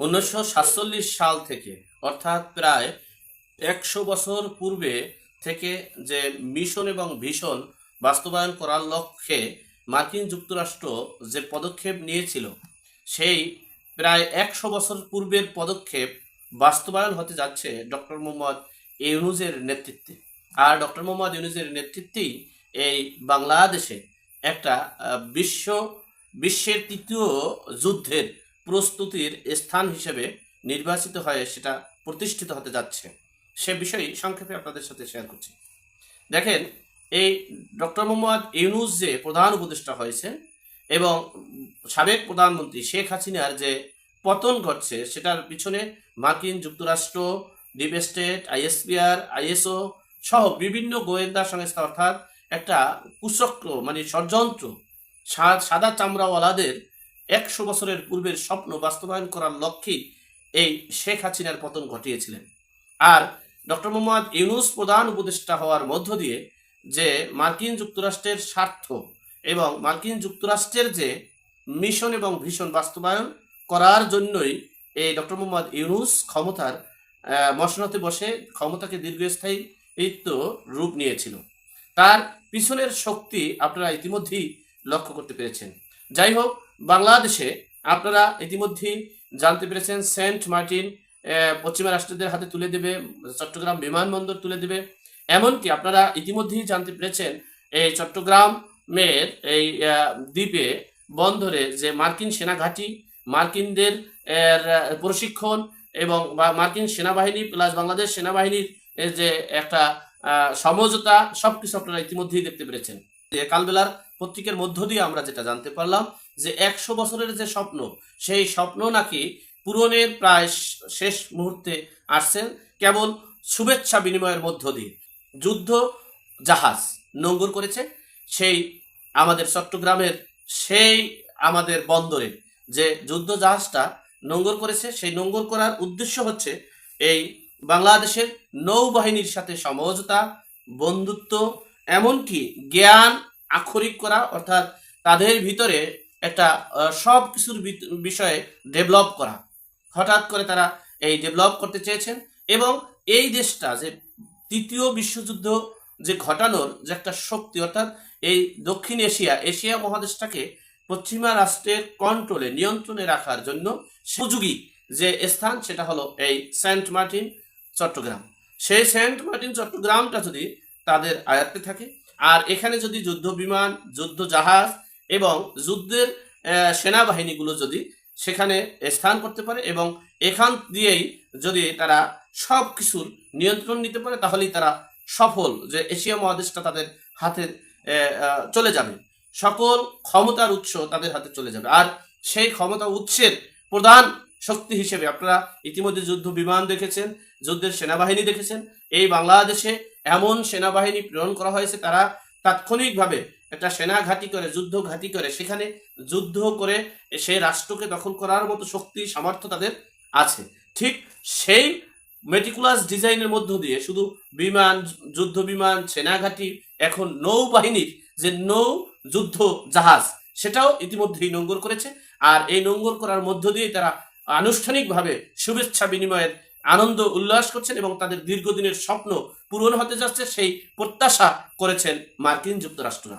উনিশশো সাতচল্লিশ সাল থেকে, অর্থাৎ প্রায় একশো বছর পূর্বে থেকে যে মিশন এবং ভীষণ বাস্তবায়ন করার লক্ষ্যে মার্কিন যুক্তরাষ্ট্র যে পদক্ষেপ নিয়েছিল, সেই প্রায় একশো বছর পূর্বের পদক্ষেপ বাস্তবায়ন হতে যাচ্ছে ডক্টর মোহাম্মদ ইউনুজের নেতৃত্বে। আর ডক্টর মোহাম্মদ ইউনুজের নেতৃত্বেই এই বাংলাদেশে একটা বিশ্ব, বিশ্বের তৃতীয় যুদ্ধের প্রস্তুতির স্থান হিসেবে নির্বাচিত হয়ে সেটা প্রতিষ্ঠিত হতে যাচ্ছে। সে বিষয়ে সংক্ষেপে আপনাদের সাথে শেয়ার করছি। দেখেন, এই ডক্টর মোহাম্মদ ইউনুস যে প্রধান উপদেষ্টা হয়েছে এবং সাবেক প্রধানমন্ত্রী শেখ হাসিনার যে পতন ঘটছে, সেটার পিছনে মার্কিন যুক্তরাষ্ট্র, ডিপ স্টেট আইএসপিআর আইএসও সহ বিভিন্ন গোয়েন্দা সংস্থা অর্থাৎ একটা কুচক্র মানে ষড়যন্ত্র সাদা চামড়াওয়ালাদের একশো বছরের পূর্বের স্বপ্ন বাস্তবায়ন করার লক্ষ্যে এই শেখ হাসিনার পতন ঘটিয়েছিলেন। আর ডক্টর মোহাম্মদ ইউনুস প্রধান উপদেষ্টা হওয়ার মধ্য দিয়ে যে মার্কিন যুক্তরাষ্ট্রের স্বার্থ এবং মার্কিন যুক্তরাষ্ট্রের যে মিশন এবং ভীষণ বাস্তবায়ন করার জন্যই এই ডক্টর মোহাম্মদ ইউনুস ক্ষমতার মসনতে বসে ক্ষমতাকে দীর্ঘস্থায়িত্ব রূপ নিয়েছিল। তার পিছনের শক্তি আপনারা ইতিমধ্যেই লক্ষ্য করতে পেরেছেন। যাই হোক বাংলাদেশে আপনারা ইতিমধ্যেই জানতে পেরেছেন সেন্ট মার্টিন পশ্চিমা রাষ্ট্রদের হাতে তুলে দেবে, চট্টগ্রাম বিমানবন্দর তুলে দেবে। এমনকি আপনারা ইতিমধ্যেই জানতে পেরেছেন, এই চট্টগ্রামের এই দ্বীপে বন্দরে যে মার্কিন সেনাঘাঁটি, মার্কিনদের প্রশিক্ষণ এবং বা মার্কিন সেনাবাহিনী প্লাস বাংলাদেশ সেনাবাহিনীর যে একটা সমঝোতা, সবকিছু আপনারা ইতিমধ্যেই দেখতে পেরেছেন। কালবেলার পত্রিকার মধ্য দিয়ে আমরা যেটা জানতে পারলাম যে একশো বছরের যে স্বপ্ন, সেই স্বপ্ন নাকি পূরণের প্রায় শেষ মুহূর্তে আসছেন কেবল শুভেচ্ছা বিনিময়ের মধ্য দিয়ে। যুদ্ধ জাহাজ নোঙ্গর করেছে, সেই আমাদের চট্টগ্রামের সেই আমাদের বন্দরে যে যুদ্ধ জাহাজটা নোঙ্গর করেছে, সেই নোঙ্গর করার উদ্দেশ্য হচ্ছে এই বাংলাদেশের নৌবাহিনীর সাথে সমঝোতা, বন্ধুত্ব, এমনকি জ্ঞান আক্ষরিক করা, অর্থাৎ তাদের ভিতরে একটা সব কিছুর বিষয়ে ডেভেলপ করা। হঠাৎ করে তারা এই ডেভেলপ করতে চেয়েছেন এবং এই দেশটা যে তৃতীয় বিশ্বযুদ্ধ যে ঘটানোর যে একটা শক্তি, অর্থাৎ এই দক্ষিণ এশিয়া এশিয়া মহাদেশটাকে পশ্চিমা রাষ্ট্রের কন্ট্রোলে নিয়ন্ত্রণে রাখার জন্য সুযোগী যে স্থান, সেটা হলো এই সেন্ট মার্টিন চট্টগ্রাম। সেই সেন্ট মার্টিন চট্টগ্রামটা যদি তাদের আয়ত্তে থাকে আর এখানে যদি যুদ্ধ বিমান যুদ্ধ জাহাজ এবং যুদ্ধের সেনাবাহিনীগুলো যদি সেখানে স্থান করতে পারে এবং এখান দিয়েই যদি তারা সব কিছুর নিয়ন্ত্রণ নিতে পারে, তাহলেই তারা সফল যে এশিয়া মহাদেশটা তাদের হাতে চলে যাবে। সকল ক্ষমতার উৎস তাদের হাতে চলে যাবে। আর সেই ক্ষমতা উৎসের প্রধান শক্তি হিসেবে আপনারা ইতিমধ্যে যুদ্ধ বিমান দেখেছেন, যুদ্ধের সেনাবাহিনী দেখেছেন, এই বাংলাদেশে এমন সেনাবাহিনী প্রেরণ করা হয়েছে, তারা তাৎক্ষণিকভাবে একটা সেনা ঘাঁটি করে, যুদ্ধ ঘাঁটি করে, সেখানে যুদ্ধ করে সেই রাষ্ট্রকে দখল করার মতো শক্তি, সামর্থ্য তাদের আছে। ঠিক সেই মেটিকুলাস ডিজাইনের মধ্য দিয়ে শুধু বিমান, যুদ্ধ বিমান সেনাঘাঁটি এখন নৌবাহিনীর যে নৌ যুদ্ধ জাহাজ, সেটাও ইতিমধ্যেই নোঙ্গর করেছে। আর এই নোঙ্গর করার মধ্য দিয়ে তারা আনুষ্ঠানিকভাবে শুভেচ্ছা বিনিময়ের আনন্দ উল্লাস করছেন এবং তাদের দীর্ঘদিনের স্বপ্ন পূরণ হতে যাচ্ছে, সেই প্রত্যাশা করেছেন মার্কিন যুক্তরাষ্ট্ররা।